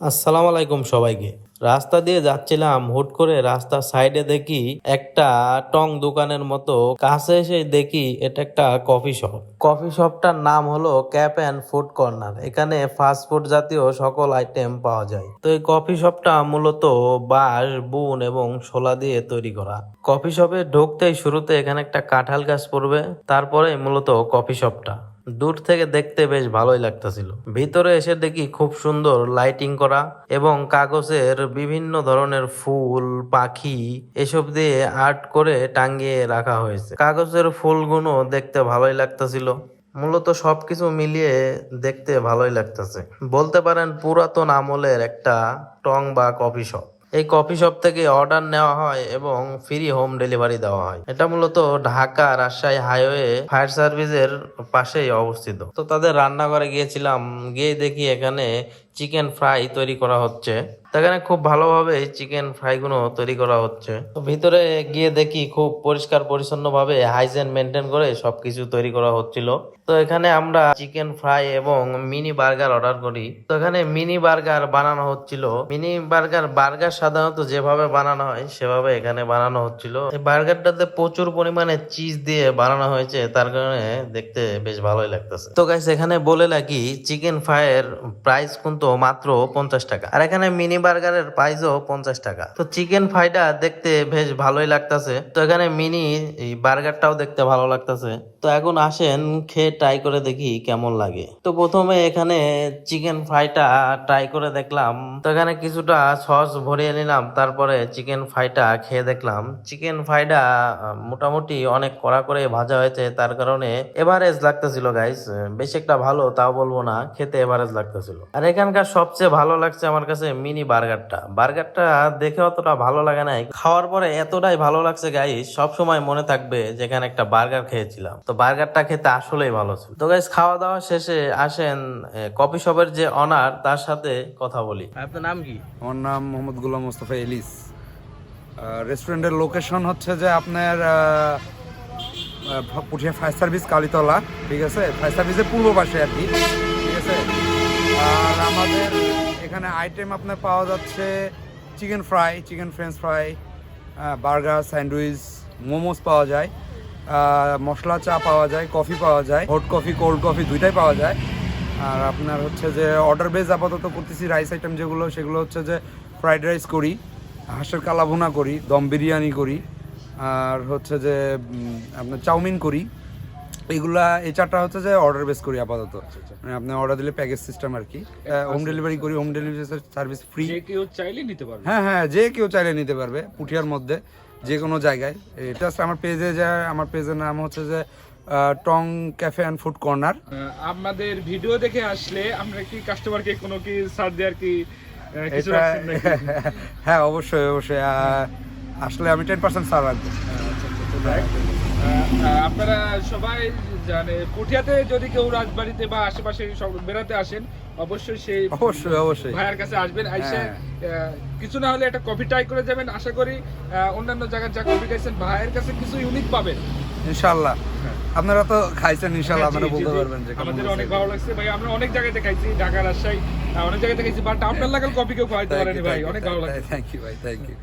আসসালামু আলাইকুম সবাইকে। রাস্তা দিয়ে যাচ্ছিলাম, হুট করে রাস্তার সাইডে দেখি একটা টং দোকানের মতো, কাছে এসে দেখি এটা একটা কফি শপ কফি শপটার নাম হলো ক্যাপ অ্যান্ড ফুড কর্নার এখানে ফাস্ট ফুড জাতীয় সকল আইটেম পাওয়া যায়। তো এই কফি শপটা মূলত বাঁশ, বুন এবং শোলা দিয়ে তৈরি করা। কফি শপে ঢুকতেই শুরুতে এখানে একটা কাঁঠাল গাছ পড়বে তারপরে মূলত কফি শপটা দূর থেকে দেখতে বেশ ভালোই লাগতেছিল। ভিতরে এসে দেখি খুব সুন্দর লাইটিং করা এবং কাগজের বিভিন্ন ধরনের ফুল, পাখি এসব দিয়ে আর্ট করে টাঙ্গিয়ে রাখা হয়েছে। কাগজের ফুলগুলো দেখতে ভালোই লাগতেছিল। মূলত সবকিছু মিলিয়ে দেখতে ভালোই লাগতেছে। বলতে পারেন পুরাতন আমলের একটা টং বা কফি শপ। এই কফি শপ থেকে অর্ডার নেওয়া হয় এবং ফ্রি হোম ডেলিভারি দেওয়া হয়। এটা মূলত ঢাকা রাজশাহী হাইওয়ে ফায়ার সার্ভিসের পাশেই অবস্থিত। তো তাদের রান্নাঘরে গিয়েছিলাম, গিয়ে দেখি এখানে চিকেন ফ্রাই তৈরি করা হচ্ছে। তো এখানে খুব ভালোভাবে চিকেন ফ্রাইগুলো তৈরি করা হচ্ছে। তো ভিতরে গিয়ে দেখি খুব পরিষ্কার পরিচ্ছন্ন ভাবে হাইজেন মেনটেন করে সবকিছু তৈরি করা হচ্ছিল। তো এখানে আমরা চিকেন ফ্রাই এবং মিনি বার্গার অর্ডার করি। তো এখানে মিনি বার্গার বানানো হচ্ছিল। মিনি বার্গার বার্গার সাধারণত যেভাবে বানানো হয় সেভাবে এখানে বানানো হচ্ছিল। বার্গারটাতে প্রচুর পরিমাণে চিজ দিয়ে বানানো হয়েছে, তার কারণে দেখতে বেশ ভালোই লাগতেছে। তো গাইস এখানে বলে লাগি চিকেন ফ্রাইয়ের প্রাইস কিন্তু মাত্র পঞ্চাশ টাকা। আর এখানে মিনি বার্গারের প্রাইসও পঞ্চাশ টাকা। তো চিকেন ফ্রাইটা দেখতে বেশ ভালোই লাগতেছে। তো এখানে মিনি এই বার্গারটাও দেখতে ভালো লাগতেছে। তো এখন আসেন খেয়ে ট্রাই করে দেখি কেমন লাগে। তো প্রথমে এখানে চিকেন ফ্রাইটা ট্রাই করে দেখলাম। তো এখানে কিছুটা সস ভরিয়ে নিলাম তারপরে চিকেন ফ্রাইটা খেয়ে দেখলাম। চিকেন ফ্রাইটা আহ, মোটামুটি অনেক কড়া করে ভাজা হয়েছে তার কারণে এভারেজ লাগতেছিল গাইস বেশ একটা ভালো তাও বলব না খেতে এভারেজ লাগতেছিল। আর এখানকার সবচেয়ে ভালো লাগছে আমার কাছে মিনি বার্গারটা। বার্গারটা দেখে অতটা ভালো লাগে নাই। খাওয়ার পরে এতটাই ভালো লাগছে গাইস সব সময় মনে থাকবে যেখানে একটা বার্গার খেয়েছিলাম। তো বার্গারটা খেতে আসলেই ভালো ছিল। তো গাইস খাওয়া দাওয়া শেষে আসেন কফি শপের যে অনার তার সাথে কথা বলি। আপনার নাম কি? আমার নাম মোহাম্মদ গুলাম মোস্তফা এলিস। রেস্টুরেন্টের লোকেশন হচ্ছে যে আপনার পুঠিয়া ফায়ার সার্ভিস কালীতলা, ঠিক আছে? ফায়ার সার্ভিসের পূর্ব পাশে আর কি, ঠিক আছে? আর আমাদের এখানে আইটেম আপনার পাওয়া যাচ্ছে chicken fry chicken French fry burger sandwich momos পাওয়া যায় মশলা চা পাওয়া যায় কফি পাওয়া যায় হট কফি কোল্ড কফি দুইটাই পাওয়া যায়। আর আপনার হচ্ছে যে অর্ডার বেস আপাতত করতেছি রাইস আইটেম যেগুলো, সেগুলো হচ্ছে যে ফ্রাইড রাইস করি, হাঁসের কালাভুনা করি, দম বিরিয়ানি করি, আর হচ্ছে যে আপনার চাউমিন করি। এইগুলা এই চারটা হচ্ছে যে অর্ডার বেস করি আপাতত। মানে আপনি অর্ডার দিলে প্যাকেজ সিস্টেম আর কি। হোম ডেলিভারি করি হোম ডেলিভারি সার্ভিস ফ্রি যে কেউ চাইলে নিতে পারবে। হ্যাঁ হ্যাঁ যে কেউ চাইলে নিতে পারবে পুঠিয়ার মধ্যে যে কোনো জায়গায়। এটা আমার পেজে যে আমার পেজের নাম হচ্ছে যে Tong cafe and food corner আমাদের ভিডিও দেখে আসলে আমরা কি কাস্টমারকে কোনো কি ছাড় দেওয়ার কি হ্যাঁ অবশ্যই অবশ্যই। আসলে আমি টেন পার্সেন্ট ছাড় রাখব। আহ, আপনারা সবাই জানে পুঠিয়াতে যদি কেউ রাজবাড়িতে বা আশেপাশে বেড়াতে আসেন অবশ্যই সেই অবশ্যই অবশ্যই। ভাইয়ের কাছে আসবেন আইসে হ্যাঁ। কিছু না হলে একটা কফি ট্রাই করে যাবেন আশা করি অন্যান্য জায়গায় যা কফি খাইছেন ভাইয়ের কাছে কিছু ইউনিক পাবেন। ইনশাল্লাহ। আপনারা তো খাইছেন ইনশাল্লাহ হ্যাঁ, আপনারা বলতে পারবেন যে আমাদের অনেক ভালো লাগছে। ভাই আমরা অনেক জায়গাতে খাইছি ঢাকা রাজশাহী অনেক জায়গাতে খাইছি বাট আপনার লাগাল কফি কেউ খাওয়াইতে পারেনি ভাই। অনেক ভালো লাগছে। থ্যাংক ইউ ভাই থ্যাংক ইউ